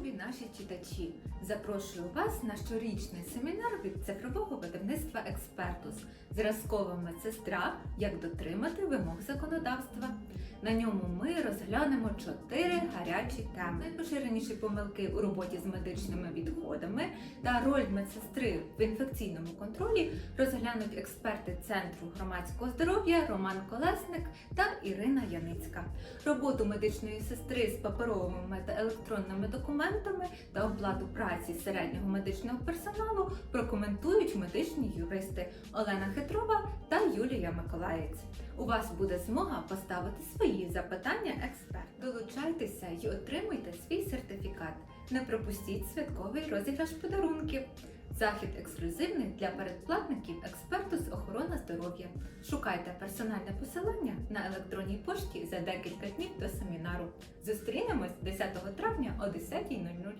наші читачі! Запрошую вас на щорічний семінар від цифрового видавництва Експертус Зразкова медсестра Як дотримати вимог законодавства. На ньому ми розглянемо чотири гарячі теми: найпоширеніші помилки у роботі з медичними відходами та роль медсестри в інфекційному контролі розглянуть експерти Центру громадського здоров'я Роман Колесник та Ірина Яницька. Роботу медичної сестри з паперовими та електронними документами та оплату праці середнього медичного персоналу прокоментують медичні юристи Олена Хитрова та Юлія Миколаєць. У вас буде змога поставити свої запитання експерт. Долучайтеся і отримуйте свій сертифікат. Не пропустіть святковий розіграш подарунків. Захід ексклюзивний для передплатників експерту здоров'я. Шукайте персональне посилання на електронній пошті за декілька днів до семінару. Зустрінемось 10 травня о 10.00.